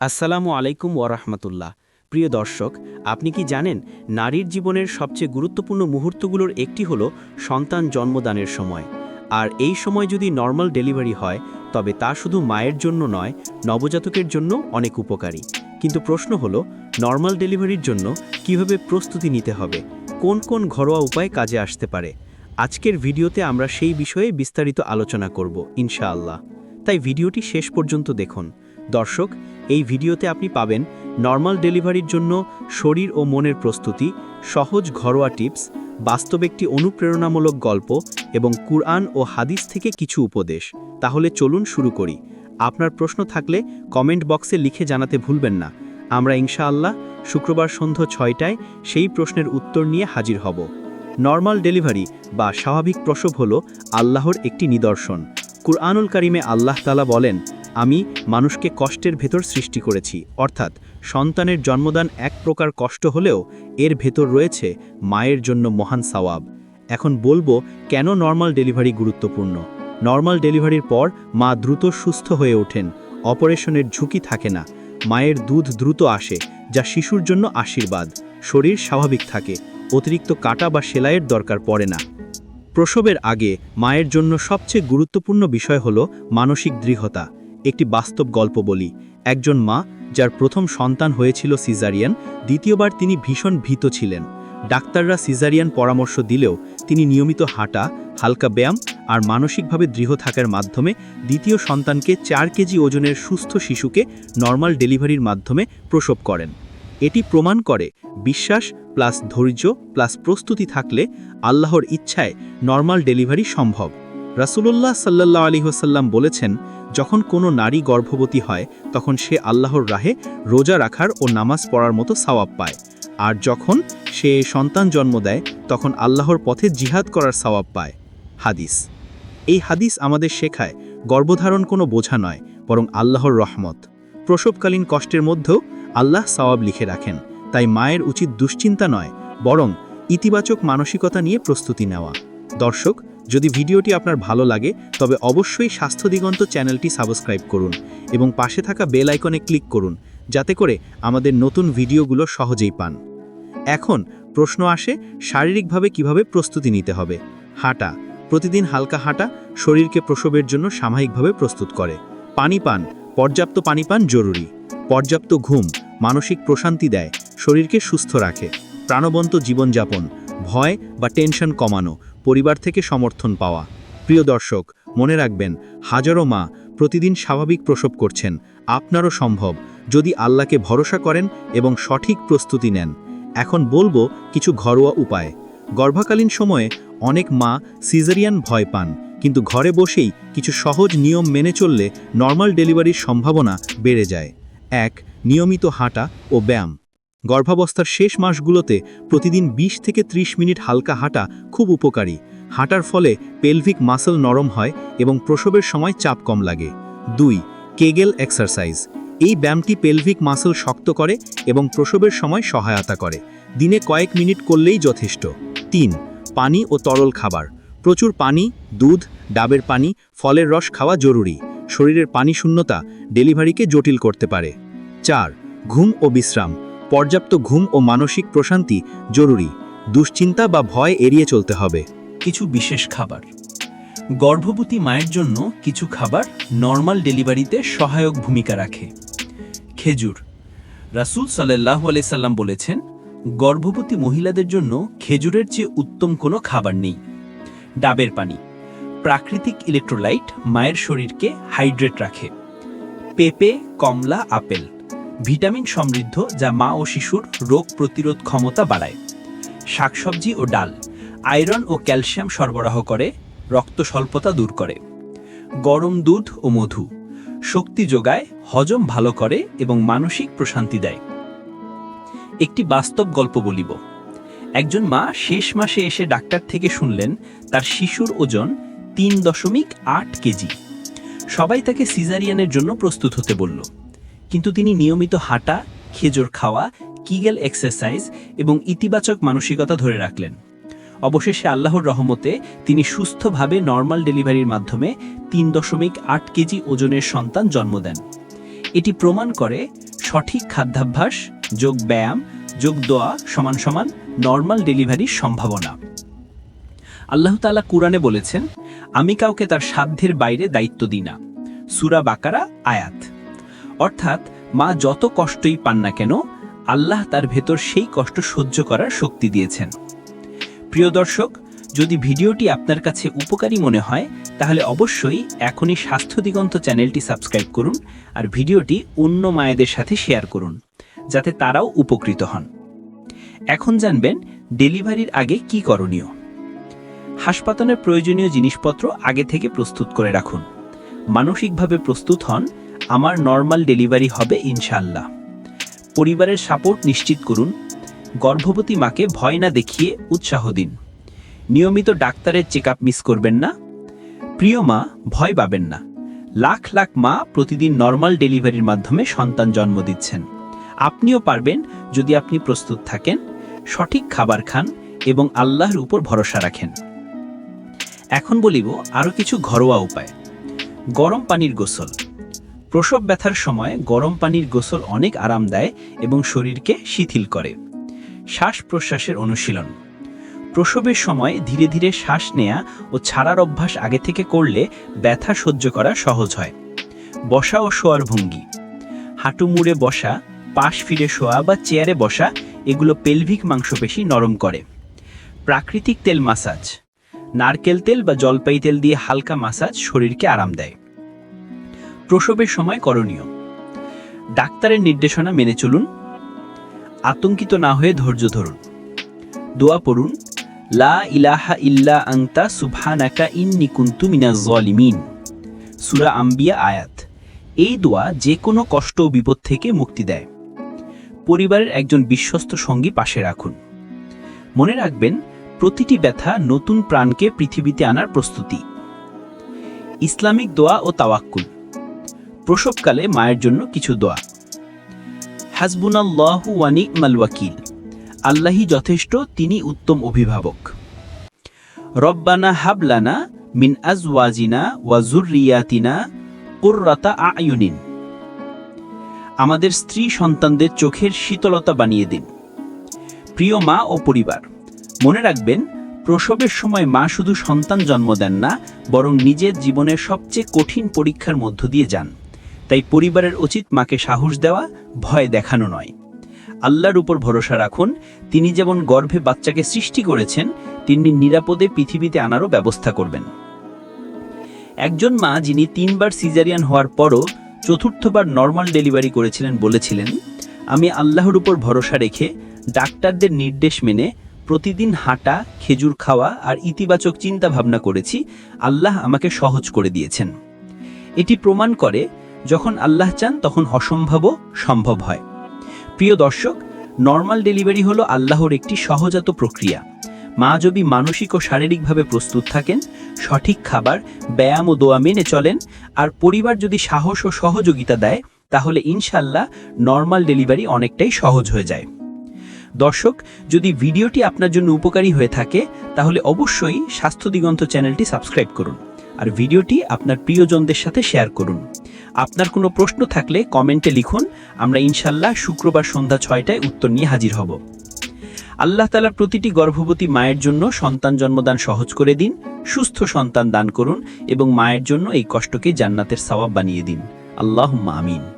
আসসালামু আলাইকুম ওয়ারাহমাতুল্লাহ প্রিয় দর্শক, আপনি কি জানেন নারীর জীবনের সবচেয়ে গুরুত্বপূর্ণ মুহূর্তগুলোর একটি হল সন্তান জন্মদানের সময়? আর এই সময় যদি নর্মাল ডেলিভারি হয়, তবে তা শুধু মায়ের জন্য নয়, নবজাতকের জন্য অনেক উপকারী। কিন্তু প্রশ্ন হলো, নর্মাল ডেলিভারির জন্য কীভাবে প্রস্তুতি নিতে হবে? কোন কোন ঘরোয়া উপায় কাজে আসতে পারে? আজকের ভিডিওতে আমরা সেই বিষয়ে বিস্তারিত আলোচনা করব, ইনশাআল্লাহ। তাই ভিডিওটি শেষ পর্যন্ত দেখুন। দর্শক এই ভিডিওতে আপনি পাবেন নর্মাল ডেলিভারির জন্য শরীর ও মনের প্রস্তুতি, সহজ ঘরোয়া টিপস, বাস্তব একটি অনুপ্রেরণামূলক গল্প এবং কুরআন ও হাদিস থেকে কিছু উপদেশ। তাহলে চলুন শুরু করি। আপনার প্রশ্ন থাকলে কমেন্ট বক্সে লিখে জানাতে ভুলবেন না। আমরা ইনশাআল্লাহ শুক্রবার সন্ধ্যা ছয়টায় সেই প্রশ্নের উত্তর নিয়ে হাজির হব। নর্মাল ডেলিভারি বা স্বাভাবিক প্রসব হল আল্লাহর একটি নিদর্শন। কুরআনুল কারিমে আল্লাহ তালা বলেন আমি মানুষকে কষ্টের ভেতর সৃষ্টি করেছি। অর্থাৎ সন্তানের জন্মদান এক প্রকার কষ্ট হলেও এর ভেতর রয়েছে মায়ের জন্য মহান সওয়াব। এখন বলব, কেন নর্মাল ডেলিভারি গুরুত্বপূর্ণ? নর্মাল ডেলিভারির পর মা দ্রুত সুস্থ হয়ে ওঠেন, অপারেশনের ঝুঁকি থাকে না, মায়ের দুধ দ্রুত আসে, যা শিশুর জন্য আশীর্বাদ, শরীর স্বাভাবিক থাকে, অতিরিক্ত কাটা বা সেলাইয়ের দরকার পড়ে না। প্রসবের আগে মায়ের জন্য সবচেয়ে গুরুত্বপূর্ণ বিষয় হল মানসিক দৃঢ়তা। একটি বাস্তব গল্প বলি। একজন মা, যার প্রথম সন্তান হয়েছিল সিজারিয়ান, দ্বিতীয়বার তিনি ভীষণ ভীত ছিলেন। ডাক্তাররা সিজারিয়ান পরামর্শ দিলেও তিনি নিয়মিত হাঁটা, হালকা ব্যায়াম আর মানসিকভাবে দৃঢ় থাকার মাধ্যমে দ্বিতীয় সন্তানকে চার কেজি ওজনের সুস্থ শিশুকে নর্মাল ডেলিভারির মাধ্যমে প্রসব করেন। এটি প্রমাণ করে বিশ্বাস প্লাস ধৈর্য প্লাস প্রস্তুতি থাকলে আল্লাহর ইচ্ছায় নর্মাল ডেলিভারি সম্ভব। রাসুলুল্লাহ সাল্লাহ আলী হোসাল্লাম বলেছেন যখন কোনো নারী গর্ভবতী হয়, তখন সে আল্লাহর রাহে রোজা রাখার ও নামাজ পড়ার মতো সওয়াব পায়। আর যখন সে সন্তান জন্ম দেয়, তখন আল্লাহর পথে জিহাদ করার সওয়াব পায়। হাদিস। এই হাদিস আমাদের শেখায়, গর্ভধারণ কোনো বোঝা নয়, বরং আল্লাহর রহমত। প্রসবকালীন কষ্টের মধ্যেও আল্লাহ সওয়াব লিখে রাখেন, তাই মায়ের উচিত দুশ্চিন্তা নয়, বরং ইতিবাচক মানসিকতা নিয়ে প্রস্তুতি নেওয়া। দর্শক যদি ভিডিওটি আপনার ভালো লাগে, তবে অবশ্যই স্বাস্থ্য দিগন্ত চ্যানেলটি সাবস্ক্রাইব করুন এবং পাশে থাকা বেল আইকনে ক্লিক করুন, যাতে করে আমাদের নতুন ভিডিওগুলো সহজেই পান। এখন প্রশ্ন আসে, শারীরিকভাবে কীভাবে প্রস্তুতি নিতে হবে? হাঁটা, প্রতিদিন হালকা হাঁটা শরীরকে প্রসবের জন্য সাময়িকভাবে প্রস্তুত করে। পানি পান, পর্যাপ্ত পানি পান জরুরি। পর্যাপ্ত ঘুম, মানসিক প্রশান্তি দেয়, শরীরকে সুস্থ রাখে। প্রাণবন্ত জীবনযাপন, ভয় বা টেনশন কমানো পরিবার থেকে সমর্থন পাওয়া। প্রিয় দর্শক, মনে রাখবেন, হাজারো মা প্রতিদিন স্বাভাবিক প্রসব করছেন। আপনারও সম্ভব, যদি আল্লাহকে ভরসা করেন এবং সঠিক প্রস্তুতি নেন। এখন বলব কিছু ঘরোয়া উপায়। গর্ভাকালীন সময়ে অনেক মা সিজারিয়ান ভয় পান, কিন্তু ঘরে বসেই কিছু সহজ নিয়ম মেনে চললে নর্মাল ডেলিভারির সম্ভাবনা বেড়ে যায়। এক, নিয়মিত হাঁটা ও ব্যায়াম। গর্ভাবস্থার শেষ মাসগুলোতে প্রতিদিন ২০ থেকে ৩০ মিনিট হালকা হাঁটা খুব উপকারী। হাঁটার ফলে পেলভিক মাসল নরম হয় এবং প্রসবের সময় চাপ কম লাগে। দুই, কেগেল এক্সারসাইজ। এই ব্যায়ামটি পেলভিক মাসল শক্ত করে এবং প্রসবের সময় সহায়তা করে। দিনে কয়েক মিনিট করলেই যথেষ্ট। তিন, পানি ও তরল খাবার। প্রচুর পানি, দুধ, ডাবের পানি, ফলের রস খাওয়া জরুরি। শরীরের পানি শূন্যতা ডেলিভারিকে জটিল করতে পারে। চার, ঘুম ও বিশ্রাম। পর্যাপ্ত ঘুম ও মানসিক প্রশান্তি জরুরি। দুশ্চিন্তা বা ভয় এড়িয়ে চলতে হবে। কিছু বিশেষ খাবার। গর্ভবতী মায়ের জন্য কিছু খাবার নর্মাল ডেলিভারিতে সহায়ক ভূমিকা রাখে। খেজুর। রাসূল সাল্লাহ সাল্লাম বলেছেন, গর্ভবতী মহিলাদের জন্য খেজুরের চেয়ে উত্তম কোনো খাবার নেই। ডাবের পানি। প্রাকৃতিক ইলেকট্রোলাইট মায়ের শরীরকে হাইড্রেট রাখে। পেঁপে, কমলা, আপেল। ভিটামিন সমৃদ্ধ যা মা ও শিশুর রোগ প্রতিরোধ ক্ষমতা বাড়ায়। শাকসবজি ও ডাল আয়রন ও ক্যালসিয়াম সরবরাহ করে, রক্ত স্বল্পতা দূর করে। গরম দুধ ও মধু শক্তি যোগায়, হজম ভালো করে এবং মানসিক প্রশান্তি দেয়। একটি বাস্তব গল্প বলিব। একজন মা শেষ মাসে এসে ডাক্তার থেকে শুনলেন, তার শিশুর ওজন তিন দশমিক আট কেজি। সবাই তাকে সিজারিয়ানের জন্য প্রস্তুত হতে বলল। কিন্তু তিনি নিয়মিত হাঁটা, খেজুর খাওয়া, কিগেল এক্সারসাইজ এবং ইতিবাচক মানসিকতা ধরে রাখলেন। অবশেষে আল্লাহর রহমতে তিনি সুস্থভাবে নর্মাল ডেলিভারির মাধ্যমে তিন দশমিক আট কেজি ওজনের সন্তান জন্ম দেন। এটি প্রমাণ করে সঠিক খাদ্যাভ্যাস, যোগ ব্যায়াম, যোগ দোয়া সমান সমান নর্মাল ডেলিভারির সম্ভাবনা। আল্লাহ তাআলা কুরআনে বলেছেন, আমি কাউকে তার সাধ্যের বাইরে দায়িত্ব দিই না। সুরা বাকারা আয়াত। অর্থাৎ মা যত কষ্টই পান না কেন, আল্লাহ তার ভেতর সেই কষ্ট সহ্য করার শক্তি দিয়েছেন। প্রিয় দর্শক, যদি ভিডিওটি আপনার কাছে উপকারী মনে হয়, তাহলে অবশ্যই এখনই স্বাস্থ্য দিগন্ত চ্যানেলটি সাবস্ক্রাইব করুন আর ভিডিওটি অন্য মায়েদের সাথে শেয়ার করুন, যাতে তারাও উপকৃত হন। এখন জানবেন ডেলিভারির আগে কি করণীয়। হাসপাতালের প্রয়োজনীয় জিনিসপত্র আগে থেকে প্রস্তুত করে রাখুন। মানসিকভাবে প্রস্তুত হন আমার নর্মাল ডেলিভারি হবে ইনশাল্লাহ পরিবারের সাপোর্ট নিশ্চিত করুন। গর্ভবতী মাকে ভয় না দেখিয়ে উৎসাহ দিন। নিয়মিত ডাক্তারের চেক মিস করবেন না। প্রিয় মা, ভয় পাবেন না। লাখ লাখ মা প্রতিদিন নর্মাল ডেলিভারির মাধ্যমে সন্তান জন্ম দিচ্ছেন। আপনিও পারবেন যদি আপনি প্রস্তুত থাকেন, সঠিক খাবার খান এবং আল্লাহর উপর ভরসা রাখেন। এখন বলিব আরও কিছু ঘরোয়া উপায়। গরম পানির গোসল। প্রসব ব্যথার সময় গরম পানির গোসল অনেক আরাম দেয় এবং শরীরকে শিথিল করে। শ্বাস প্রশ্বাসের অনুশীলন। প্রসবের সময় ধীরে ধীরে শ্বাস নেয়া ও ছাড়ার অভ্যাস আগে থেকে করলে ব্যথা সহ্য করা সহজ হয়। বসা ও শোয়ার ভঙ্গি। হাঁটু মুড়ে বসা, পাশ ফিরে শোয়া বা চেয়ারে বসা, এগুলো পেলভিক মাংসপেশি নরম করে। প্রাকৃতিক তেল মাসাজ। নারকেল তেল বা জলপাই তেল দিয়ে হালকা মাসাজ শরীরকে আরাম দেয়। প্রসবের সময় করণীয়। ডাক্তারের নির্দেশনা মেনে চলুন। আতঙ্কিত না হয়ে ধৈর্য ধরুন। দোয়া পড়ুন, লা ইলাহা ইল্লা আংতা সুবহানাকা ইন্নি কুনতু মিনাজ জালিমিন। সুরা আম্বিয়া আয়াত। এই দোয়া যে কোনো কষ্ট ও বিপদ থেকে মুক্তি দেয়। পরিবারের একজন বিশ্বস্ত সঙ্গী পাশে রাখুন। মনে রাখবেন, প্রতিটি ব্যথা নতুন প্রাণকে পৃথিবীতে আনার প্রস্তুতি। ইসলামিক দোয়া ও তাওয়াক্কুল। প্রসবকালে মায়ের জন্য কিছু দোয়া। হাসবুনাল্লাহু ওয়া নি'মাল ওয়াকিল। আল্লাহই যথেষ্ট, তিনি উত্তম অভিভাবক। রব্বানা হাবলানা মিন আজওয়াজিনা ওয়া যুররিয়াতিনা কুররাতা আয়ুনিন। আমাদের স্ত্রী সন্তানদের চোখের শীতলতা বানিয়ে দিন। প্রিয় মা ও পরিবার, মনে রাখবেন, প্রসবের সময় মা শুধু সন্তান জন্ম দেন না, বরং নিজের জীবনের সবচেয়ে কঠিন পরীক্ষার মধ্য দিয়ে যান। তাই পরিবারের উচিত মাকে সাহস দেওয়া, ভয় দেখানো নয়। আল্লাহর উপর ভরসা রাখুন, তিনি যেমন গর্ভে বাচ্চাকে সৃষ্টি করেছেন, তিনি নিরাপদে পৃথিবীতে আনারও ব্যবস্থা করবেন। একজন মা যিনি তিনবার সিজারিয়ান হওয়ার পরও চতুর্থবার নর্মাল ডেলিভারি করেছিলেন বলেছিলেন, আমি আল্লাহর উপর ভরসা রেখে ডাক্তারদের নির্দেশ মেনে প্রতিদিন হাঁটা, খেজুর খাওয়া আর ইতিবাচক চিন্তা ভাবনা করেছি, আল্লাহ আমাকে সহজ করে দিয়েছেন। এটি প্রমাণ করে যখন আল্লাহ চান, তখন অসম্ভবও সম্ভব হয়। প্রিয় দর্শক, নর্মাল ডেলিভারি হলো আল্লাহর একটি সহজাত প্রক্রিয়া। মা যদি মানসিক ও শারীরিকভাবে প্রস্তুত থাকেন, সঠিক খাবার, ব্যায়াম ও দোয়া মেনে চলেন, আর পরিবার যদি সাহস ও সহযোগিতা দেয়, তাহলে ইনশাল্লাহ নর্মাল ডেলিভারি অনেকটাই সহজ হয়ে যায়। দর্শক, যদি ভিডিওটি আপনার জন্য উপকারী হয়ে থাকে, তাহলে অবশ্যই স্বাস্থ্য দিগন্ত চ্যানেলটি সাবস্ক্রাইব করুন, আর ভিডিওটি আপনার প্রিয়জনদের সাথে শেয়ার করুন। আপনার কোনো প্রশ্ন থাকলে কমেন্টে লিখুন। আমরা ইনশাল্লাহ শুক্রবার সন্ধ্যা ছয়টায় উত্তর নিয়ে হাজির হব। আল্লাহ তালা প্রতিটি গর্ভবতী মায়ের জন্য সন্তান জন্মদান সহজ করে দিন, সুস্থ সন্তান দান করুন এবং মায়ের জন্য এই কষ্টকে জান্নাতের সওয়াব বানিয়ে দিন। আল্লাহ আমিন।